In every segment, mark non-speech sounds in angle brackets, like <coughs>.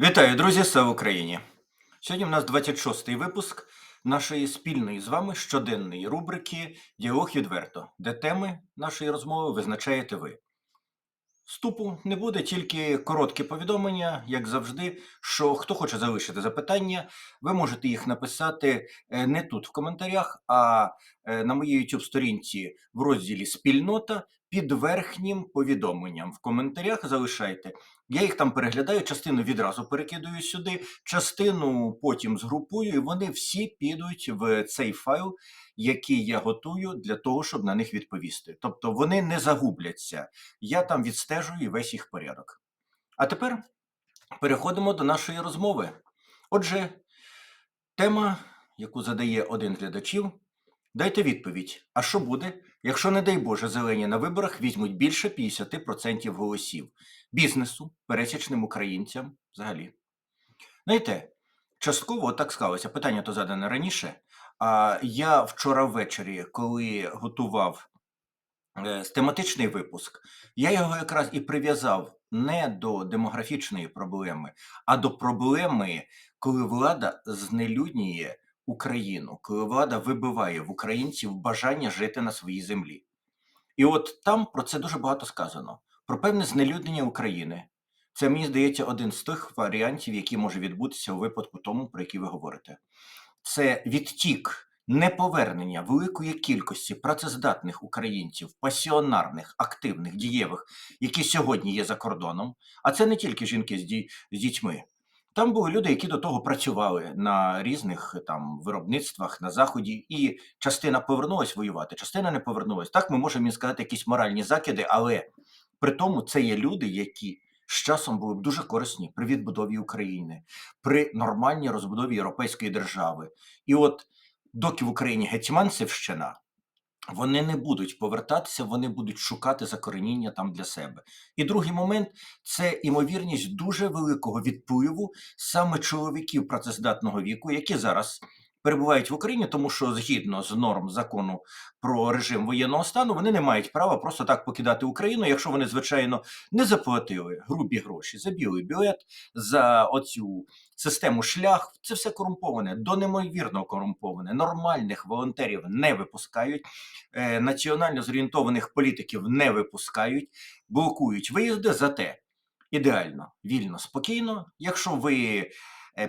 Вітаю, друзі! Слава Україні! Сьогодні в нас 26-й випуск нашої спільної з вами щоденної рубрики Діалог відверто, де теми нашої розмови визначаєте ви. Вступу не буде тільки коротке повідомлення, як завжди, що хто хоче залишити запитання, ви можете їх написати е, не тут в коментарях, а е, на моїй youtube сторінці в розділі Спільнота під верхнім повідомленням. В коментарях залишайте. Я їх там переглядаю, частину відразу перекидую сюди, частину потім згрупую, і вони всі підуть в цей файл, який я готую для того, щоб на них відповісти. Тобто вони не загубляться. Я там відстежую весь їх порядок. А тепер переходимо до нашої розмови. Отже, тема, яку задає один глядачів, дайте відповідь: а що буде, якщо, не дай Боже, зелені на виборах візьмуть більше 50% голосів бізнесу, пересічним українцям взагалі? Знаєте, частково так склалося. Питання то задане раніше. А я вчора ввечері, коли готував е, тематичний випуск, я його якраз і прив'язав не до демографічної проблеми, а до проблеми, коли влада знелюднює Україну, коли влада вибиває в українців бажання жити на своїй землі. І от там про це дуже багато сказано: про певне знелюднення України. Це мені здається один з тих варіантів, які може відбутися у випадку тому, про який ви говорите. Це відтік неповернення великої кількості працездатних українців, пасіонарних, активних, дієвих, які сьогодні є за кордоном. А це не тільки жінки з дітьми. Там були люди, які до того працювали на різних там виробництвах на заході, і частина повернулась воювати, частина не повернулась. Так ми можемо сказати якісь моральні закиди, але при тому це є люди, які з часом були б дуже корисні при відбудові України, при нормальній розбудові європейської держави. І от доки в Україні гетьманцевщина, вони не будуть повертатися, вони будуть шукати закореніння там для себе. І другий момент це імовірність дуже великого відпливу саме чоловіків працездатного віку, які зараз перебувають в Україні, тому що згідно з норм закону про режим воєнного стану, вони не мають права просто так покидати Україну, якщо вони, звичайно, не заплатили грубі гроші за білий білет, за оцю систему шлях. Це все корумповане, до неймовірно корумповане. Нормальних волонтерів не випускають, е, національно зорієнтованих політиків не випускають, блокують виїзди. Зате ідеально, вільно, спокійно. Якщо ви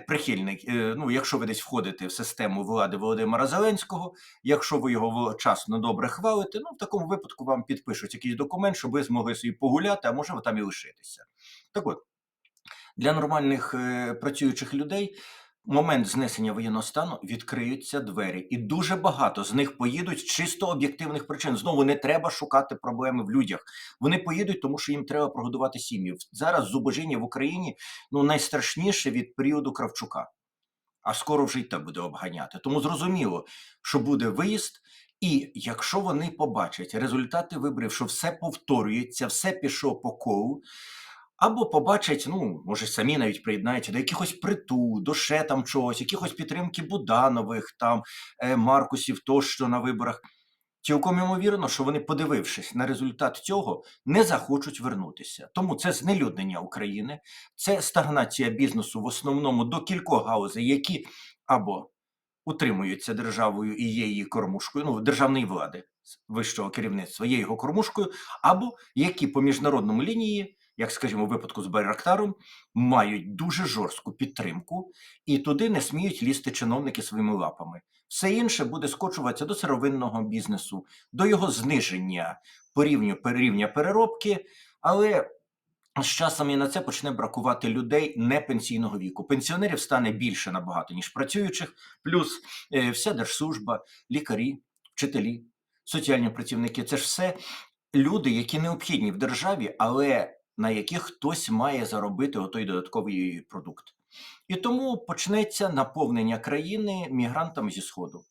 прихильник, е, ну якщо ви десь входите в систему влади Володимира Зеленського, якщо ви його вчасно добре хвалите, ну в такому випадку вам підпишуть якийсь документ, щоб ви змогли собі погуляти, а може ви там і лишитися. Так от, для нормальних е, працюючих людей момент знесення воєнного стану відкриються двері, і дуже багато з них поїдуть з чисто об'єктивних причин. Знову не треба шукати проблеми в людях. Вони поїдуть, тому що їм треба прогодувати сім'ї. Зараз зубожіння в Україні ну найстрашніше від періоду Кравчука. А скоро вже й те буде обганяти. Тому зрозуміло, що буде виїзд. І якщо вони побачать результати виборів, що все повторюється, все пішло по колу, або побачать, ну, може, самі навіть приєднаються до якихось притул, до ще там чогось, якихось підтримки Буданових, там, е, Маркусів тощо на виборах. Цілком ймовірно, що вони, подивившись на результат цього, не захочуть вернутися. Тому це знелюднення України, це стагнація бізнесу в основному до кількох галузей, які або утримуються державою і є її кормушкою, ну, державної влади вищого керівництва є його кормушкою, або які по міжнародному лінії, як скажімо, в випадку з Байрактаром, мають дуже жорстку підтримку, і туди не сміють лізти чиновники своїми лапами. Все інше буде скочуватися до сировинного бізнесу, до його зниження по рівню рівня переробки, але з часом і на це почне бракувати людей не пенсійного віку. Пенсіонерів стане більше набагато, ніж працюючих, плюс е, вся держслужба, лікарі, вчителі, соціальні працівники це ж все люди, які необхідні в державі, але на яких хтось має заробити отой додатковий продукт. І тому почнеться наповнення країни мігрантами зі Сходу.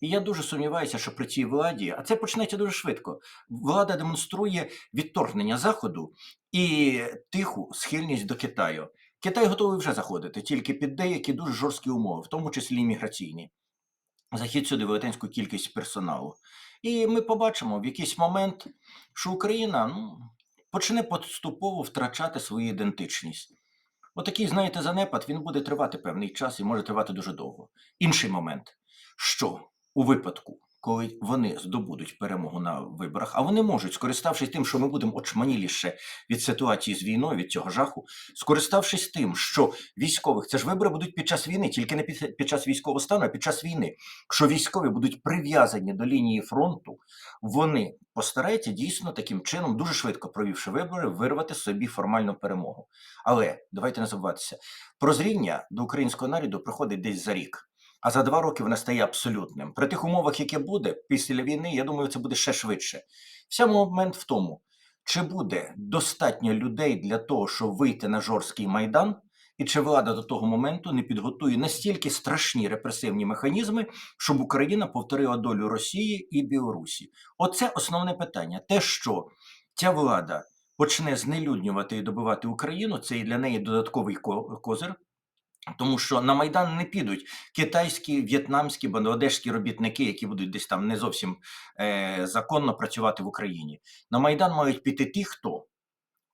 І я дуже сумніваюся, що при цій владі, а це почнеться дуже швидко. Влада демонструє відторгнення Заходу і тиху схильність до Китаю. Китай готовий вже заходити, тільки під деякі дуже жорсткі умови, в тому числі міграційні. Захід сюди велетенську кількість персоналу. І ми побачимо в якийсь момент, що Україна ну, почне поступово втрачати свою ідентичність. Отакий, знаєте, занепад він буде тривати певний час і може тривати дуже довго. Інший момент, що у випадку, коли вони здобудуть перемогу на виборах, а вони можуть, скориставшись тим, що ми будемо очманіліше від ситуації з війною, від цього жаху, скориставшись тим, що військових, це ж вибори будуть під час війни, тільки не під, під час військового стану, а під час війни. Якщо військові будуть прив'язані до лінії фронту, вони постараються дійсно таким чином, дуже швидко провівши вибори, вирвати собі формальну перемогу. Але давайте не забуватися, прозріння до українського народу приходить десь за рік. А за два роки вона стає абсолютним. При тих умовах, які буде після війни, я думаю, це буде ще швидше. Вся момент в тому, чи буде достатньо людей для того, щоб вийти на жорсткий майдан, і чи влада до того моменту не підготує настільки страшні репресивні механізми, щоб Україна повторила долю Росії і Білорусі? Оце основне питання. Те, що ця влада почне знелюднювати і добивати Україну, це і для неї додатковий козир. Тому що на Майдан не підуть китайські, в'єтнамські, бангладешські робітники, які будуть десь там не зовсім е, законно працювати в Україні. На Майдан мають піти ті, хто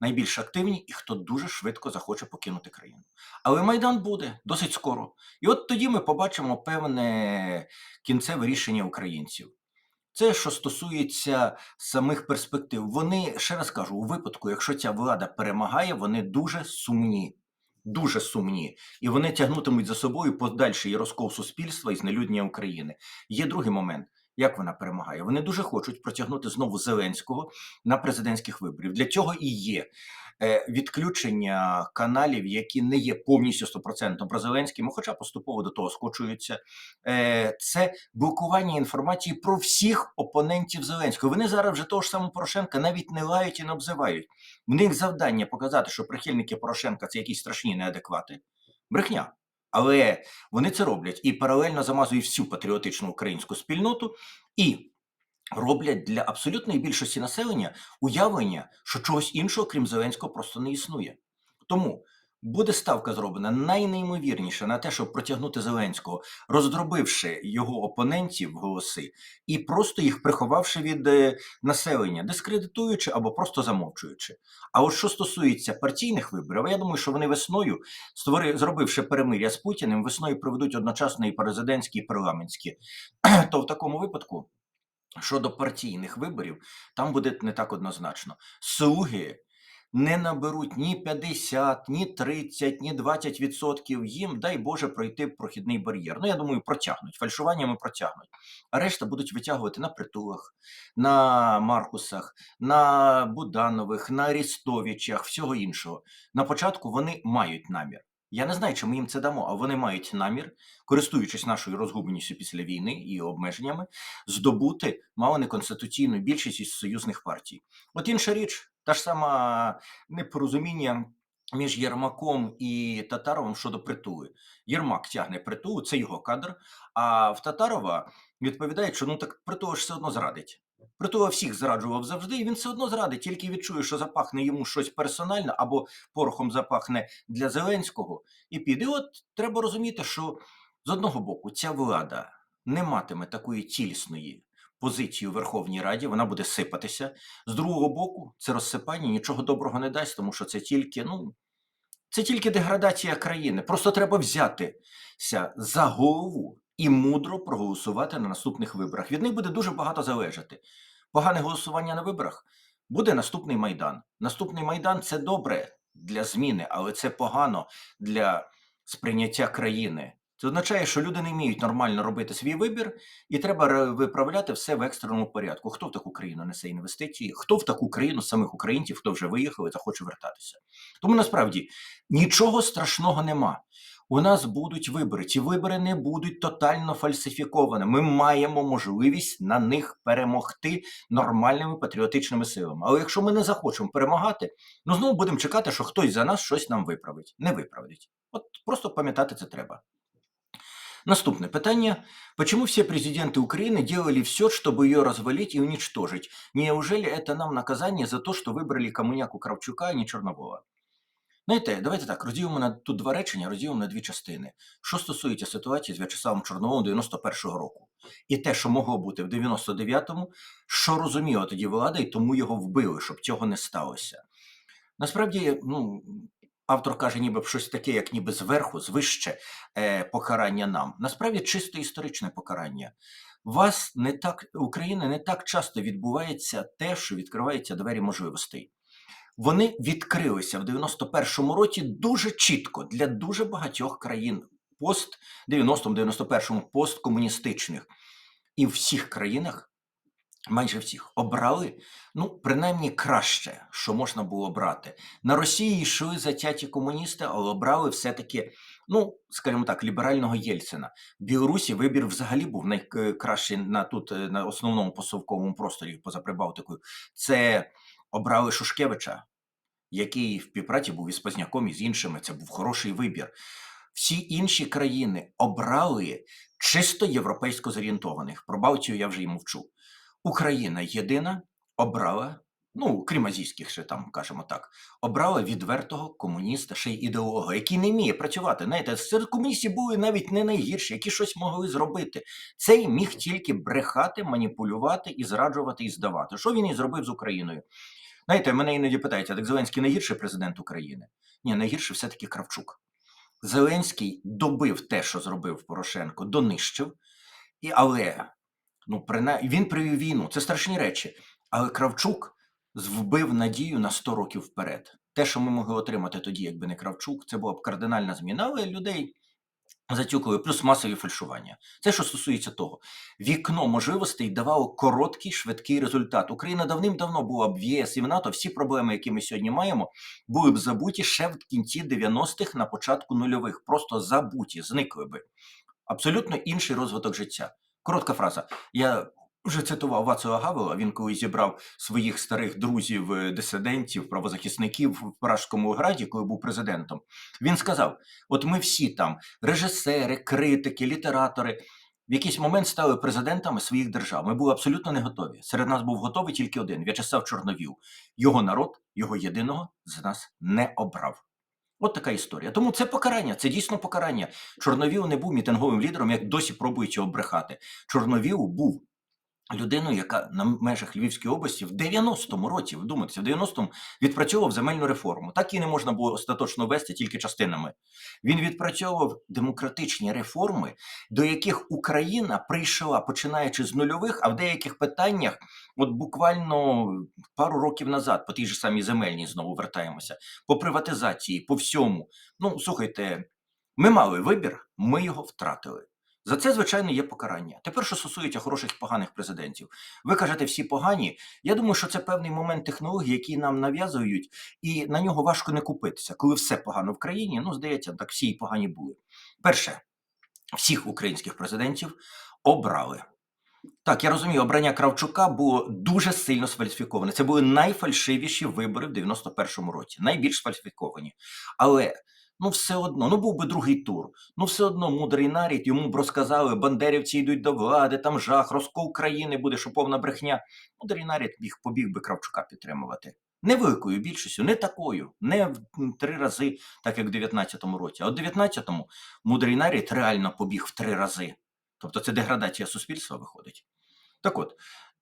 найбільш активні і хто дуже швидко захоче покинути країну. Але Майдан буде досить скоро. І от тоді ми побачимо певне кінцеве рішення українців. Це що стосується самих перспектив. Вони ще раз кажу, у випадку, якщо ця влада перемагає, вони дуже сумні. Дуже сумні, і вони тягнутимуть за собою подальший розкол суспільства і знелюднення України. Є другий момент. Як вона перемагає? Вони дуже хочуть протягнути знову Зеленського на президентських виборів. Для цього і є е, відключення каналів, які не є повністю стопроцентно прозеленськими, хоча поступово до того скочуються. Е, це блокування інформації про всіх опонентів Зеленського. Вони зараз вже того ж самого Порошенка навіть не лають і не обзивають. В них завдання показати, що прихильники Порошенка це якісь страшні неадеквати. Брехня. Але вони це роблять і паралельно замазують всю патріотичну українську спільноту і роблять для абсолютної більшості населення уявлення, що чогось іншого, крім Зеленського, просто не існує. Тому буде ставка зроблена найнеймовірніше на те, щоб протягнути Зеленського, роздробивши його опонентів голоси і просто їх приховавши від е, населення, дискредитуючи або просто замовчуючи. А от що стосується партійних виборів, я думаю, що вони весною, створи, зробивши перемир'я з Путіним, весною проведуть одночасно і президентські, і парламентські. <clears throat> То в такому випадку. Щодо партійних виборів, там буде не так однозначно. Слуги не наберуть ні 50, ні 30, ні 20 відсотків. Їм, дай Боже, пройти прохідний бар'єр. Ну, я думаю, протягнуть. Фальшуваннями протягнуть. А решта будуть витягувати на притулах, на Маркусах, на Буданових, на Арістовичах, всього іншого. На початку вони мають намір. Я не знаю, чи ми їм це дамо, а вони мають намір, користуючись нашою розгубленістю після війни і обмеженнями, здобути мало не конституційну більшість із союзних партій. От інша річ, та ж сама непорозуміння між Єрмаком і Татаровим щодо притули. Єрмак тягне притулу, це його кадр. А в Татарова відповідає, що ну так притула ж все одно зрадить. Притула всіх зраджував завжди, і він все одно зрадить, тільки відчує, що запахне йому щось персональне або порохом запахне для Зеленського і піде. От треба розуміти, що з одного боку ця влада не матиме такої цілісної позиції у Верховній Раді, вона буде сипатися. З другого боку, це розсипання нічого доброго не дасть, тому що це тільки, ну, це тільки деградація країни. Просто треба взятися за голову і мудро проголосувати на наступних виборах. Від них буде дуже багато залежати. Погане голосування на виборах буде наступний майдан. Наступний майдан це добре для зміни, але це погано для сприйняття країни. Це означає, що люди не вміють нормально робити свій вибір, і треба виправляти все в екстреному порядку. Хто в таку країну несе інвестиції? Хто в таку країну самих українців, хто вже виїхав і захоче вертатися? Тому насправді нічого страшного нема. У нас будуть вибори. Ці вибори не будуть тотально фальсифіковані. Ми маємо можливість на них перемогти нормальними патріотичними силами. Але якщо ми не захочемо перемагати, ну знову будемо чекати, що хтось за нас щось нам виправить. Не виправить. От просто пам'ятати це треба. Наступное питание. Почему все президенты Украины делали все, чтобы ее развалить и уничтожить? Неужели это нам наказание за то, що вибрали комуняку Кравчука, а не Чорновола? Знаєте, давайте так, розділимо на тут два речення, розділимо на дві частини. Що стосується ситуації з В'ячеславом Чорноволом 91-го року, і те, що могло бути в 99-му, що розуміла тоді влада, і тому його вбили, щоб цього не сталося. Насправді, ну, автор каже, ніби щось таке, як ніби зверху, звище е, покарання нам. Насправді чисто історичне покарання. Вас не так України не так часто відбувається те, що відкриваються двері можливостей. Вони відкрилися в 91-му році дуже чітко для дуже багатьох країн пост 90-91 посткомуністичних. І в всіх країнах, майже всіх, обрали ну, принаймні краще, що можна було брати. На Росії йшли затяті комуністи, але обрали все-таки, ну, скажімо так, ліберального Єльцина. В Білорусі вибір взагалі був найкращий на тут е, на основному посовковому просторі поза Прибалтикою. Це обрали Шушкевича, який в співпраці був із Позняком і з іншими. Це був хороший вибір. Всі інші країни обрали чисто європейсько зорієнтованих. Про Балтію я вже й мовчу. Україна єдина обрала, ну крім азійських, ще там кажемо так, обрала відвертого комуніста, ще й ідеолога, який не вміє працювати. Знаєте, серед комуністів були навіть не найгірші, які щось могли зробити. Цей міг тільки брехати, маніпулювати і зраджувати і здавати. Що він і зробив з Україною? Знаєте, мене іноді питають, а так Зеленський найгірший президент України? Ні, найгірший все-таки Кравчук. Зеленський добив те, що зробив Порошенко, донищив, і, але ну, принаймні, він привів війну, це страшні речі. Але Кравчук вбив надію на 100 років вперед. Те, що ми могли отримати тоді, якби не Кравчук, це була б кардинальна зміна, але людей затюкали, плюс масові фальшування. Це що стосується того, вікно можливостей давало короткий, швидкий результат. Україна давним-давно була б в ЄС і в НАТО. Всі проблеми, які ми сьогодні маємо, були б забуті ще в кінці 90-х, на початку нульових. Просто забуті, зникли би. Абсолютно інший розвиток життя. Коротка фраза. Я вже цитував Вацева Гавела. Він коли зібрав своїх старих друзів, е, дисидентів, правозахисників в Пражському граді, коли був президентом. Він сказав: от ми всі там, режисери, критики, літератори. В якийсь момент стали президентами своїх держав. Ми були абсолютно не готові. Серед нас був готовий тільки один В'ячеслав Чорновіл. Його народ, його єдиного з нас не обрав. От така історія. Тому це покарання, це дійсно покарання. Чорновіл не був мітинговим лідером, як досі пробують його брехати. Чорновіл був людиною, яка на межах Львівської області в 90-му році, вдумайтеся, в 90-му відпрацьовував земельну реформу. Так і не можна було остаточно вести тільки частинами. Він відпрацьовував демократичні реформи, до яких Україна прийшла починаючи з нульових, а в деяких питаннях, от буквально пару років назад, по тій же самій земельній знову вертаємося, по приватизації, по всьому. Ну, слухайте, ми мали вибір, ми його втратили. За це, звичайно, є покарання. Тепер, що стосується хороших поганих президентів, ви кажете, всі погані. Я думаю, що це певний момент технології, які нам нав'язують, і на нього важко не купитися. Коли все погано в країні, ну здається, так всі і погані були. Перше, всіх українських президентів обрали. Так, я розумію, обрання Кравчука було дуже сильно сфальсифіковане. Це були найфальшивіші вибори в 91-му році, найбільш сфальсифіковані. Але ну все одно, ну був би другий тур. Ну все одно мудрий нарід йому б розказали, бандерівці йдуть до влади, там жах, розкол країни буде, що повна брехня. Мудрий нарід біг, побіг би Кравчука підтримувати. Не великою більшістю, не такою, не в три рази, так як в 19-му році. А в 19-му мудрий нарід реально побіг в три рази. Тобто це деградація суспільства виходить. Так от,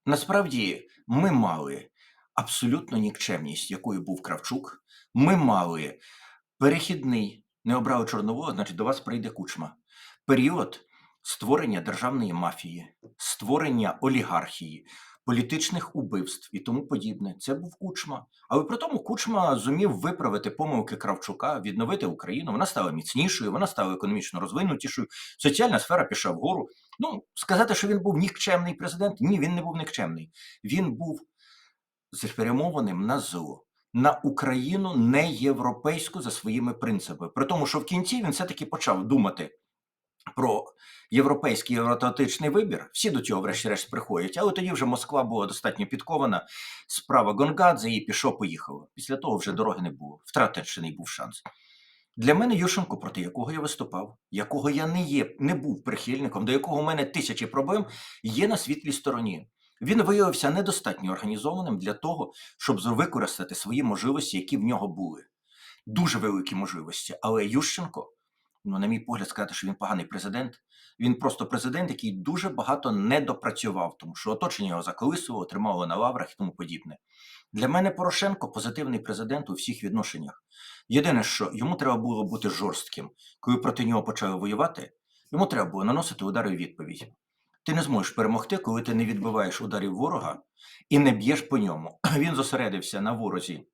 насправді ми мали абсолютно нікчемність, якою був Кравчук. Ми мали перехідний, не обрали Чорнового, значить до вас прийде кучма. Період створення державної мафії, створення олігархії, політичних убивств і тому подібне. Це був кучма. Але при тому кучма зумів виправити помилки Кравчука, відновити Україну. Вона стала міцнішою, вона стала економічно розвинутішою. Соціальна сфера пішла вгору. Ну, сказати, що він був нікчемний президент, ні, він не був нікчемний. Він був спрямованим на зло. На Україну не європейську за своїми принципами, при тому, що в кінці він все-таки почав думати про європейський євроатлантичний вибір. Всі до цього, врешті-решт, приходять. Але тоді вже Москва була достатньо підкована. Справа Гонгадзе і пішов, поїхав. Після того вже дороги не було. Втрачений був шанс. Для мене Ющенко, проти якого я виступав, якого я не є, не був прихильником, до якого в мене тисячі проблем, є на світлій стороні. Він виявився недостатньо організованим для того, щоб використати свої можливості, які в нього були. Дуже великі можливості. Але Ющенко ну, на мій погляд, сказати, що він поганий президент. Він просто президент, який дуже багато не допрацював, тому що оточення його заколисувало, тримало на лаврах і тому подібне. Для мене Порошенко позитивний президент у всіх відношеннях. Єдине, що йому треба було бути жорстким. Коли проти нього почали воювати, йому треба було наносити удари у відповідь. Ти не зможеш перемогти, коли ти не відбиваєш ударів ворога і не б'єш по ньому. <clears throat> Він зосередився на ворозі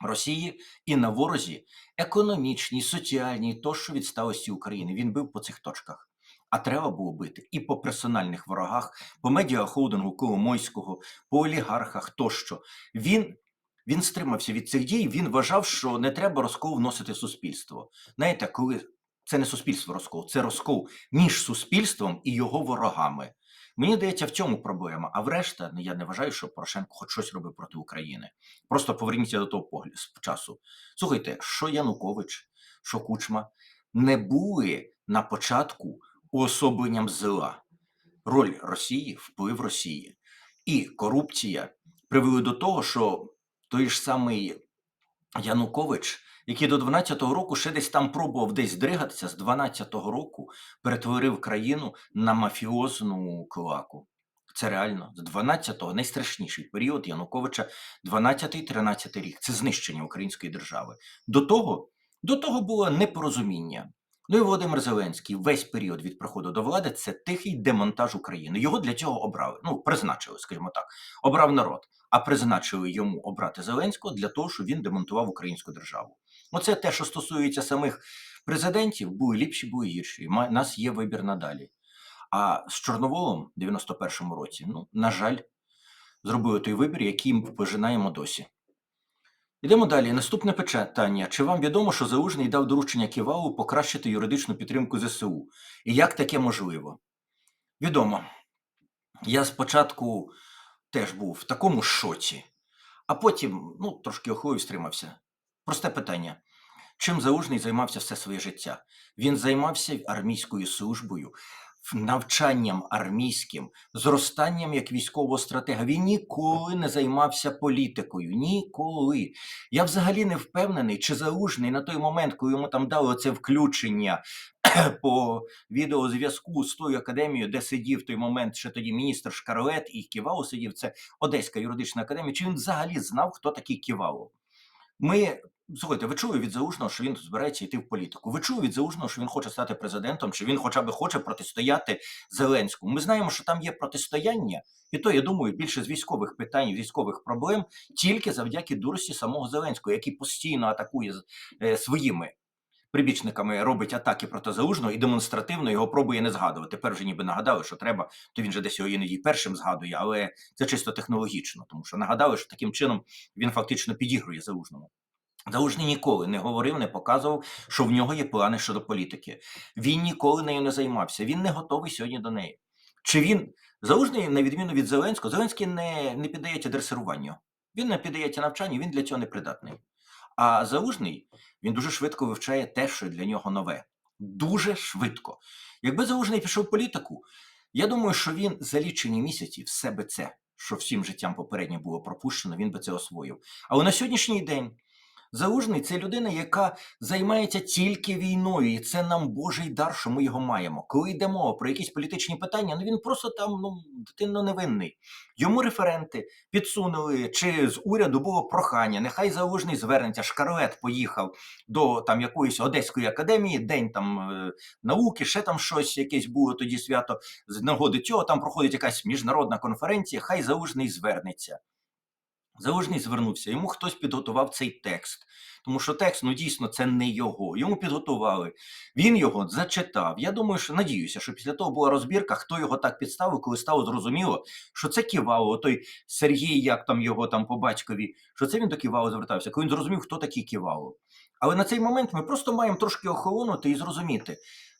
Росії і на ворозі економічній, соціальній, тощо відсталості України. Він бив по цих точках. А треба було бити і по персональних ворогах, по медіахолдингу Коломойського, по олігархах тощо. Він, він стримався від цих дій. Він вважав, що не треба розкол вносити суспільство. Знаєте, коли це не суспільство розкол, це розкол між суспільством і його ворогами. Мені здається, в цьому проблема. А врешті, ну, я не вважаю, що Порошенко хоч щось робив проти України. Просто поверніться до того погляду часу. Слухайте, що Янукович, що Кучма не були на початку уособленням зла. Роль Росії, вплив Росії і корупція привели до того, що той ж самий Янукович, який до 12-го року ще десь там пробував десь дригатися, з 12-го року перетворив країну на мафіозну клаку. Це реально з 12-го найстрашніший період Януковича, 12-13 рік. Це знищення української держави. До того, до того було непорозуміння. Ну і Володимир Зеленський весь період від приходу до влади це тихий демонтаж України. Його для цього обрали. Ну, призначили, скажімо так, обрав народ, а призначили йому обрати Зеленського для того, щоб він демонтував українську державу. Оце те, що стосується самих президентів, були ліпші, були гірші. У нас є вибір надалі. А з Чорноволом в 91-му році, ну, на жаль, зробили той вибір, який ми пожинаємо досі. Йдемо далі. Наступне питання. Чи вам відомо, що Залужний дав доручення Ківалу покращити юридичну підтримку ЗСУ? І як таке можливо? Відомо. Я спочатку теж був в такому шоці, а потім ну, трошки охолив стримався. Просте питання. Чим Залужний займався все своє життя? Він займався армійською службою, навчанням армійським, зростанням як військового стратега. Він ніколи не займався політикою. Ніколи. Я взагалі не впевнений, чи залужний на той момент, коли йому там дали це включення <clears throat> по відеозв'язку з тою академією, де сидів той момент ще тоді міністр Шкарлет і Ківало сидів, це Одеська юридична академія. Чи він взагалі знав, хто такий Ківало? Ми слухайте, ви чули від Залужного, що він збирається йти в політику. Ви чули від Залужного, що він хоче стати президентом, чи він хоча б хоче протистояти Зеленському. Ми знаємо, що там є протистояння, і то я думаю, більше з військових питань, військових проблем, тільки завдяки дурості самого Зеленського, який постійно атакує е, своїми. Прибічниками робить атаки проти залужного і демонстративно його пробує не згадувати. Тепер вже ніби нагадали, що треба, то він же десь його іноді першим згадує, але це чисто технологічно, тому що нагадали, що таким чином він фактично підігрує залужному. Залужний ніколи не говорив, не показував, що в нього є плани щодо політики. Він ніколи нею не займався. Він не готовий сьогодні до неї. Чи він залужний, на відміну від Зеленського, Зеленський не, не піддається дресируванню. Він не піддається навчанню, він для цього не придатний. А залужний він дуже швидко вивчає те, що для нього нове. Дуже швидко. Якби залужний пішов в політику, я думаю, що він за лічені місяці все би це, що всім життям попередньо було пропущено, він би це освоїв. Але на сьогоднішній день Залужний це людина, яка займається тільки війною, і це нам Божий дар, що ми його маємо. Коли йде мова про якісь політичні питання, ну він просто там ну дитинно невинний. Йому референти підсунули, чи з уряду було прохання. Нехай залужний звернеться. Шкарлет поїхав до там якоїсь одеської академії, день там е, науки, ще там щось якесь було тоді свято. З нагоди цього там проходить якась міжнародна конференція. Хай залужний звернеться. Залужний звернувся, йому хтось підготував цей текст, тому що текст, ну дійсно, це не його. Йому підготували. Він його зачитав. Я думаю, що надіюся, що після того була розбірка, хто його так підставив, коли стало зрозуміло, що це Ківало, той Сергій, як там його там по батькові, що це він до Ківало звертався, коли він зрозумів, хто такий Ківало. Але на цей момент ми просто маємо трошки охолонути і зрозуміти.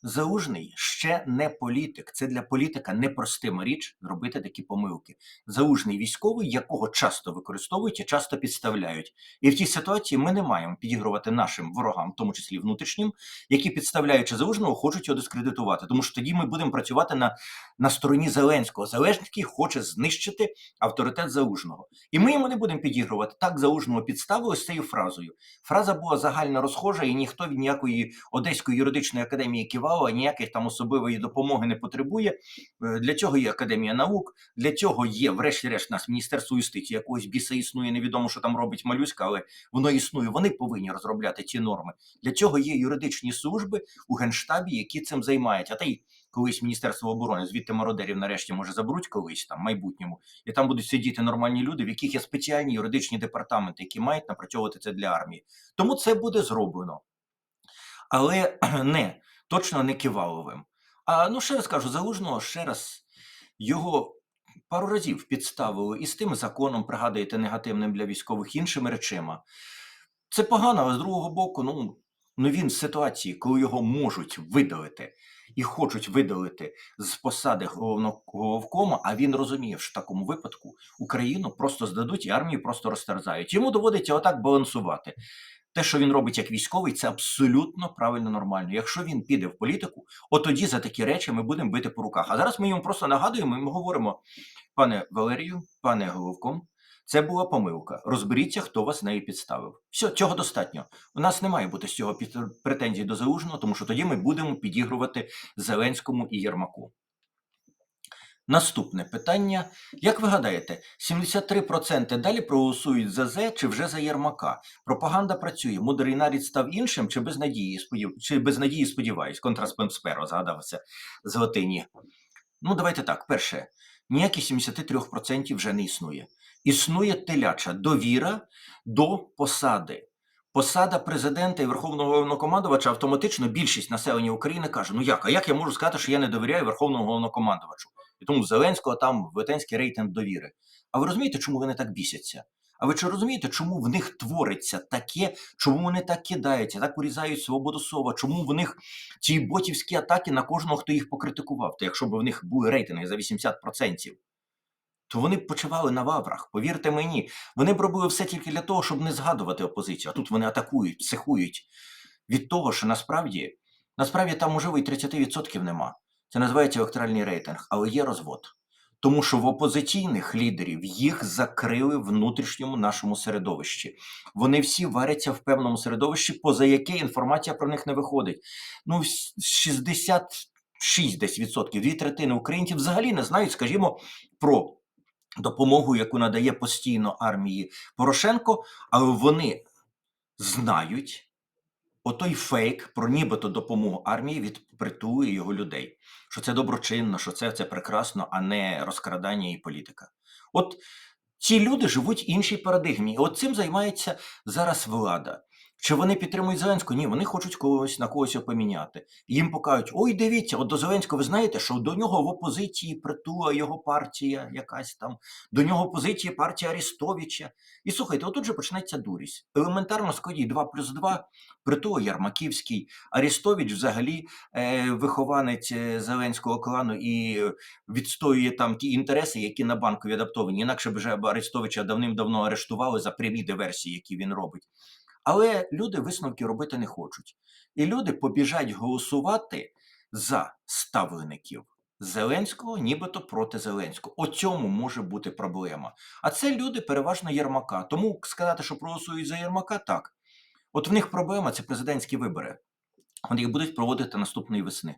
Залужний ще не політик. Це для політика непростима річ зробити такі помилки. Залужний військовий, якого часто використовують і часто підставляють. І в тій ситуації ми не маємо підігрувати нашим ворогам, в тому числі внутрішнім, які підставляючи залужного, хочуть його дискредитувати. Тому що тоді ми будемо працювати на, на стороні Зеленського. Зеленський хоче знищити авторитет залужного. І ми йому не будемо підігрувати. Так залужного підставили з цією фразою. Фраза була загально розхожа, і ніхто від ніякої Одеської юридичної академії Ківала ніяких там особливої допомоги не потребує. Е, Для цього є Академія наук, для цього є, врешті-решт, нас Міністерство юстиції, якогось біса існує, невідомо, що там робить малюська, але воно існує. Вони повинні розробляти ці норми. Для цього є юридичні служби у генштабі, які цим займаються. А та й колись Міністерство оборони, звідти мародерів нарешті може заберуть колись там в майбутньому, і там будуть сидіти нормальні люди, в яких є спеціальні юридичні департаменти, які мають напрацьовувати це для армії. Тому це буде зроблено. Але <clears throat> не точно не киваловим. А ну ще раз кажу, залужного ще раз його пару разів підставили і з тим законом, пригадуєте, негативним для військових іншими речима. Це погано, але з другого боку, ну, ну він в ситуації, коли його можуть видалити і хочуть видалити з посади головного головкома, а він розуміє, що в такому випадку Україну просто здадуть і армію просто розтерзають. Йому доводиться отак балансувати. Те, що він робить як військовий, це абсолютно правильно нормально. Якщо він піде в політику, от тоді за такі речі ми будемо бити по руках. А зараз ми йому просто нагадуємо, і ми говоримо, пане Валерію, пане головком, це була помилка. Розберіться, хто вас нею підставив. Все, цього достатньо. У нас не має бути з цього претензій до залужного, тому що тоді ми будемо підігрувати Зеленському і Єрмаку. Наступне питання. Як ви гадаєте, 73% далі проголосують за Зе чи вже за Єрмака? Пропаганда працює. Мудрий нарід став іншим чи без надії, сподів... чи без надії сподіваюсь? Контраспемсперо згадався з латині. Ну, давайте так. Перше, ніяких 73% вже не існує. Існує теляча довіра до посади. Посада президента і верховного головнокомандувача автоматично більшість населення України каже: ну як, а як я можу сказати, що я не довіряю верховному головнокомандувачу? І тому Зеленського там велетенський рейтинг довіри. А ви розумієте, чому вони так бісяться? А ви чи розумієте, чому в них твориться таке, чому вони так кидаються, так урізають свободу слова, чому в них ці ботівські атаки на кожного, хто їх покритикував? То якщо б в них були рейтинги за 80%, то вони б почивали на ваврах. Повірте мені, вони б робили все тільки для того, щоб не згадувати опозицію. А тут вони атакують, психують від того, що насправді, насправді там можливо і 30% нема. Це називається електоральний рейтинг, але є розвод. Тому що в опозиційних лідерів їх закрили в внутрішньому нашому середовищі. Вони всі варяться в певному середовищі, поза яке інформація про них не виходить. Ну, с- 66 десь відсотків, дві третини українців взагалі не знають, скажімо, про допомогу, яку надає постійно армії Порошенко, але вони знають отой фейк про нібито допомогу армії від притулу його людей. Що це доброчинно, що це, це прекрасно, а не розкрадання і політика. От ці люди живуть в іншій парадигмі. І от цим займається зараз влада. Чи вони підтримують Зеленського? Ні, вони хочуть когось на когось поміняти. Їм покажуть: ой, дивіться, от до Зеленського ви знаєте, що до нього в опозиції притула його партія якась там, до нього опозиції партія Арестовича. І слухайте, отут же почнеться дурість. Елементарно складіть 2 плюс 2, притула Ярмаківський, Арестович взагалі е, вихованець е, Зеленського клану і відстоює там ті інтереси, які на банку адаптовані. Інакше б вже Арестовича давним-давно арештували за прямі диверсії, які він робить. Але люди висновки робити не хочуть. І люди побіжать голосувати за ставлеників Зеленського, нібито проти Зеленського. У цьому може бути проблема. А це люди переважно Єрмака. Тому сказати, що проголосують за Єрмака, так. От в них проблема це президентські вибори. Вони їх будуть проводити наступної весни.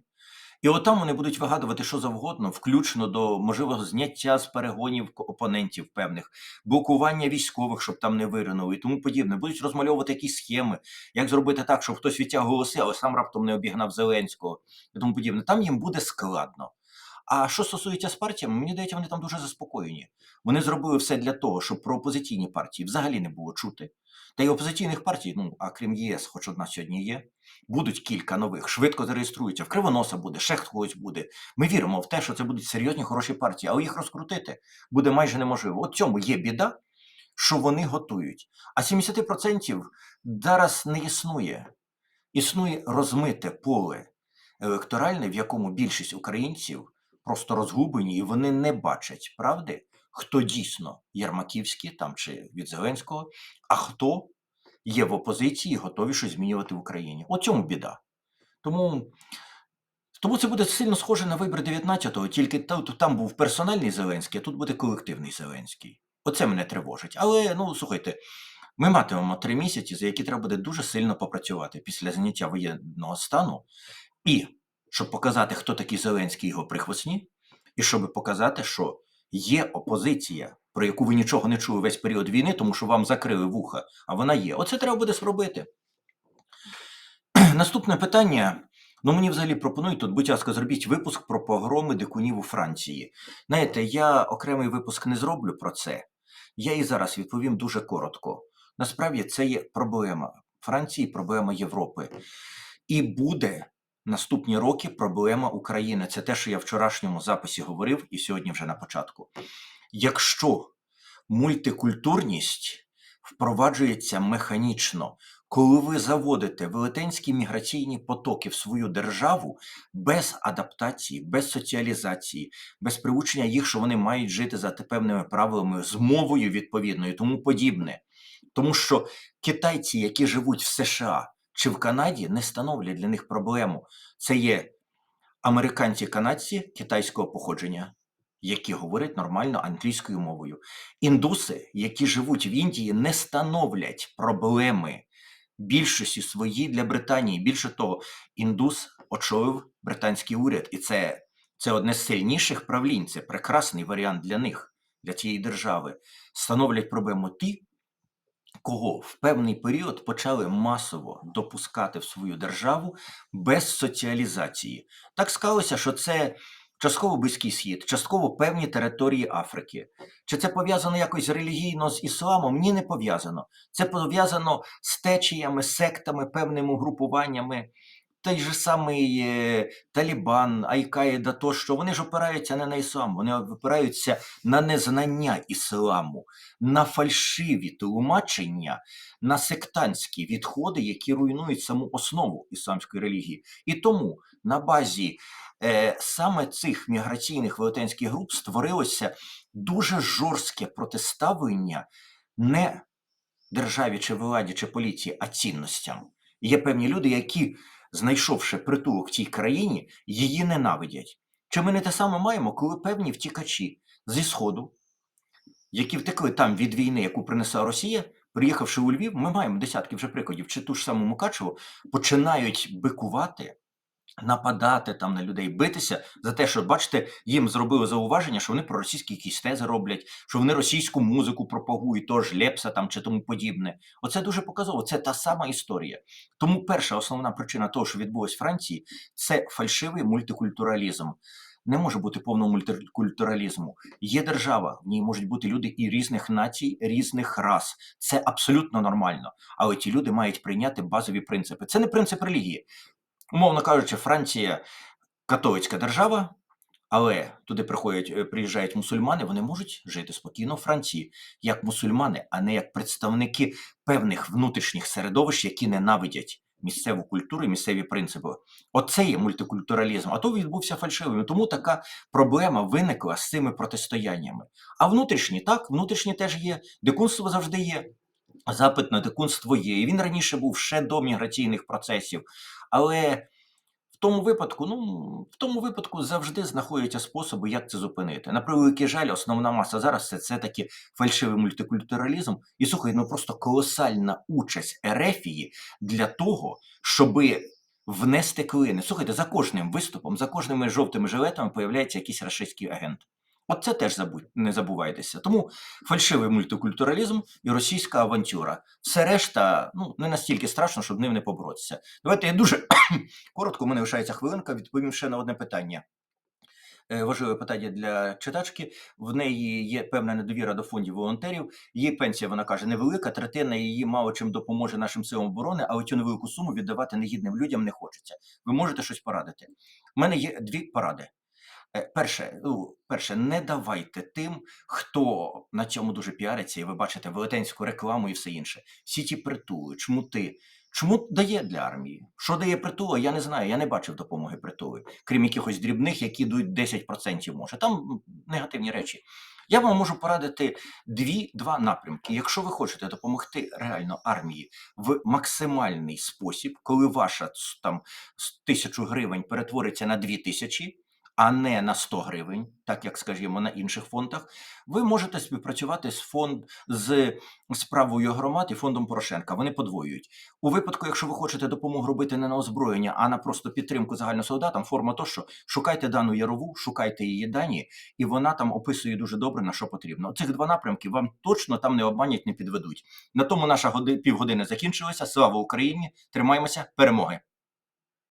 І от там вони будуть вигадувати що завгодно, включно до можливого зняття з перегонів опонентів певних, блокування військових, щоб там не виринули і тому подібне. Будуть розмальовувати якісь схеми, як зробити так, щоб хтось відтяг голоси, але сам раптом не обігнав Зеленського і тому подібне. Там їм буде складно. А що стосується з партіями, мені здається, вони там дуже заспокоєні. Вони зробили все для того, щоб про опозиційні партії взагалі не було чути. Та й опозиційних партій, ну а крім ЄС, хоч одна сьогодні є, будуть кілька нових, швидко зареєструються. В Кривоноса буде, ще хтось буде. Ми віримо в те, що це будуть серйозні хороші партії, але їх розкрутити буде майже неможливо. От цьому є біда, що вони готують. А 70% зараз не існує. Існує розмите поле електоральне, в якому більшість українців просто розгублені і вони не бачать правди, хто дійсно Єрмаківський там чи від Зеленського, а хто є в опозиції готові щось змінювати в Україні. От цьому біда. Тому, тому це буде сильно схоже на вибори 19-го, тільки там був персональний Зеленський, а тут буде колективний Зеленський. Оце мене тривожить. Але ну слухайте, ми матимемо три місяці, за які треба буде дуже сильно попрацювати після зняття воєнного стану, і щоб показати, хто такий Зеленський його прихвостні, і щоб показати, що є опозиція, про яку ви нічого не чули весь період війни, тому що вам закрили вуха, а вона є. Оце треба буде зробити. Наступне питання. Ну, мені взагалі пропонують тут, будь ласка, зробіть випуск про погроми дикунів у Франції. Знаєте, я окремий випуск не зроблю про це. Я і зараз відповім дуже коротко. Насправді це є проблема Франції, проблема Європи. І буде наступні роки проблема України. Це те, що я в вчорашньому записі говорив, і сьогодні вже на початку. Якщо мультикультурність впроваджується механічно, коли ви заводите велетенські міграційні потоки в свою державу без адаптації, без соціалізації, без приучення їх, що вони мають жити за певними правилами, з мовою відповідною, тому подібне. Тому що китайці, які живуть в США чи в Канаді, не становлять для них проблему. Це є американці-канадці китайського походження, які говорять нормально англійською мовою. Індуси, які живуть в Індії, не становлять проблеми більшості свої для Британії. Більше того, індус очолив британський уряд, і це, це одне з сильніших правлінь. Це прекрасний варіант для них, для цієї держави. Становлять проблему ті, кого в певний період почали масово допускати в свою державу без соціалізації. Так склалося, що це частково Близький Схід, частково певні території Африки. Чи це пов'язано якось релігійно з ісламом? Ні, не пов'язано. Це пов'язано з течіями, сектами, певними угрупуваннями. Той же самий е, Талібан, Айкаїда, тощо, вони ж опираються не на іслам, вони опираються на незнання ісламу, на фальшиві тлумачення, на сектантські відходи, які руйнують саму основу ісламської релігії. І тому на базі е, саме цих міграційних велетенських груп створилося дуже жорстке протиставлення не державі чи владі чи поліції, а цінностям. Є певні люди, які, знайшовши притулок в цій країні, її ненавидять. Чи ми не те саме маємо, коли певні втікачі зі Сходу, які втекли там від війни, яку принесла Росія, приїхавши у Львів, ми маємо десятки вже прикладів, чи ту ж саму Мукачеву, починають бикувати, нападати там на людей, битися за те, що, бачите, їм зробили зауваження, що вони про російські якісь тези роблять, що вони російську музику пропагують, тож Лепса там чи тому подібне. Оце дуже показово. Це та сама історія. Тому перша основна причина того, що відбулось в Франції, це фальшивий мультикультуралізм. Не може бути повного мультикультуралізму. Є держава, в ній можуть бути люди і різних націй, різних рас. Це абсолютно нормально. Але ті люди мають прийняти базові принципи. Це не принцип релігії. Умовно кажучи, Франція католицька держава, але туди приходять, е, приїжджають мусульмани, вони можуть жити спокійно в Франції як мусульмани, а не як представники певних внутрішніх середовищ, які ненавидять місцеву культуру місцеві принципи. Оце є мультикультуралізм. А то відбувся фальшивим. Тому така проблема виникла з цими протистояннями. А внутрішні, так, внутрішні теж є. Дикунство завжди є. Запит на дикунство є. І він раніше був ще до міграційних процесів. Але в тому випадку, ну в тому випадку завжди знаходяться способи, як це зупинити. На превеликий жаль, основна маса зараз це, це таки фальшивий мультикультуралізм. І слухай, ну просто колосальна участь Ерефії для того, щоби внести клини. Слухайте, за кожним виступом, за кожними жовтими жилетами появляється якийсь рашистський агент. От це теж забудь, не забувайтеся. Тому фальшивий мультикультуралізм і російська авантюра. Все решта ну, не настільки страшно, щоб ним не поборотися. Давайте я дуже <coughs> коротко, у мене лишається хвилинка, відповім ще на одне питання. Е, Важливе питання для читачки. В неї є певна недовіра до фондів волонтерів. Її пенсія, вона каже, невелика, третина її мало чим допоможе нашим силам оборони, але цю невелику суму віддавати негідним людям не хочеться. Ви можете щось порадити? У мене є дві поради. Е, Перше, ну, перше, не давайте тим, хто на цьому дуже піариться, і ви бачите велетенську рекламу і все інше. Всі ті притули, чмути, Чому дає для армії? Що дає притула? Я не знаю. Я не бачив допомоги притули, крім якихось дрібних, які йдуть 10% може. Там негативні речі. Я вам можу порадити дві два напрямки. Якщо ви хочете допомогти реально армії в максимальний спосіб, коли ваша там тисячу гривень перетвориться на дві тисячі, а не на 100 гривень, так як скажімо на інших фондах, ви можете співпрацювати з фонд з справою громад і фондом Порошенка. Вони подвоюють. У випадку, якщо ви хочете допомогу робити не на озброєння, а на просто підтримку загальносолдатам, форма то, що шукайте дану ярову, шукайте її дані, і вона там описує дуже добре на що потрібно. Цих два напрямки вам точно там не обманять, не підведуть. На тому наша годи, півгодини закінчилася. Слава Україні! Тримаємося, перемоги!